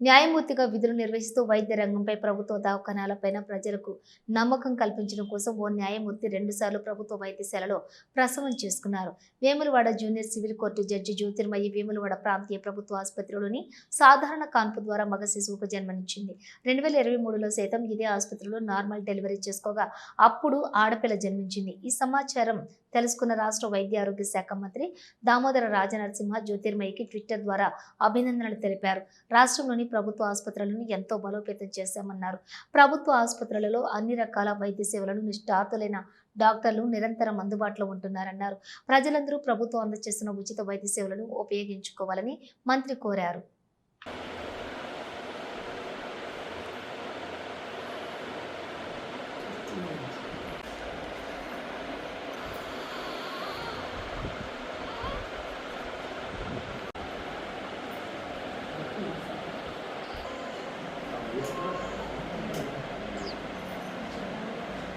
న్యాయమూర్తిగా విధులు నిర్వహిస్తూ వైద్య రంగంపై ప్రభుత్వ దవాఖానాలపైన ప్రజలకు నమ్మకం కల్పించడం కోసం ఓ న్యాయమూర్తి రెండుసార్లు ప్రభుత్వ వైద్యశాలలో ప్రసవం చేసుకున్నారు. Vemulawada junior civil court judge Jyothirmayi Vemulawada ప్రాంతీయ ప్రభుత్వ ఆసుపత్రిలోని సాధారణ కాన్పు ద్వారా మగ శిశువుకు జన్మనిచ్చింది. రెండు వేల ఇరవై మూడులో సైతం ఇదే ఆసుపత్రిలో నార్మల్ డెలివరీ చేసుకోగా అప్పుడు ఆడపిల్ల జన్మించింది. ఈ సమాచారం తెలుసుకున్న రాష్ట్ర వైద్య ఆరోగ్య శాఖ మంత్రి దామోదర రాజనరసింహ జ్యోతిర్మయికి ట్విట్టర్ ద్వారా అభినందనలు తెలిపారు. రాష్ట్రంలోని ప్రభుత్వ ఆసుపత్రులను ఎంతో బలోపేతం చేశామన్నారు. ప్రభుత్వ ఆసుపత్రులలో అన్ని రకాల వైద్య సేవలను నిష్ఠాతులైన డాక్టర్లు నిరంతరం అందుబాటులో ఉంటున్నారన్నారు. ప్రజలందరూ ప్రభుత్వం అందజేస్తున్న ఉచిత వైద్య సేవలను ఉపయోగించుకోవాలని మంత్రి కోరారు.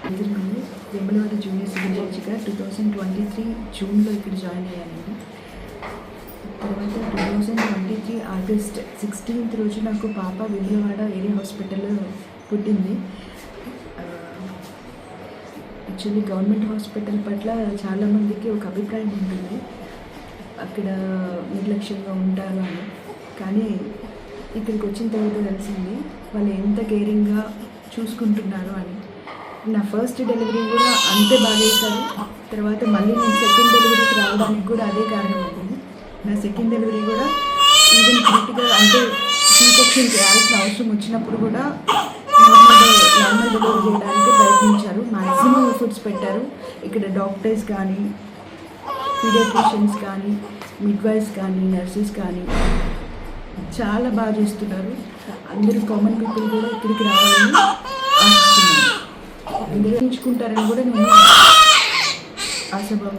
ఎదురుకుంది వెంబలవాడ జూనియర్ సివిల్ జడ్జిగా టూ థౌజండ్ ట్వంటీ త్రీ జూన్లో ఇక్కడ జాయిన్ అయ్యాను. తర్వాత two thousand twenty three August sixteenth రోజు నాకు పాప వెంబలవాడ ఏరియా హాస్పిటల్లో పుట్టింది. యాక్చువల్లీ గవర్నమెంట్ హాస్పిటల్ పట్ల చాలామందికి ఒక అభిప్రాయం ఉంటుంది. అక్కడ నిర్లక్ష్యంగా ఉంటారు అని. కానీ ఇక్కడికి వచ్చిన తర్వాత తెలిసింది వాళ్ళు ఎంత కేరింగ్గా చూసుకుంటున్నారు అని. నా ఫస్ట్ డెలివరీ కూడా అంతే బాగా చేశారు. తర్వాత మళ్ళీ నేను సెకండ్ డెలివరీకి రావడానికి కూడా అదే కారణం ఉంటుంది నా సెకండ్ డెలివరీ కూడా ఈవెన్ క్రిటికల్ అంటే సీసెక్షన్ చేయాల్సిన అవసరం వచ్చినప్పుడు కూడా నార్మల్ నార్మల్ డెలివరీ చేయడానికి ప్రయత్నించారు. మ్యాక్సిమం ఎఫర్ట్స్ పెట్టారు. ఇక్కడ డాక్టర్స్ కానీ పీడియాట్రిషియన్స్ కానీ మిడ్వైఫ్స్ కానీ నర్సెస్ కానీ చాలా బాగా చేస్తున్నారు. అందరూ కామన్ పీపుల్ కూడా ఇక్కడికి రావాలని ఆశిస్తున్నాను. అందరూ ఎంచుకుంటారని కూడా నేను ఆశాభావం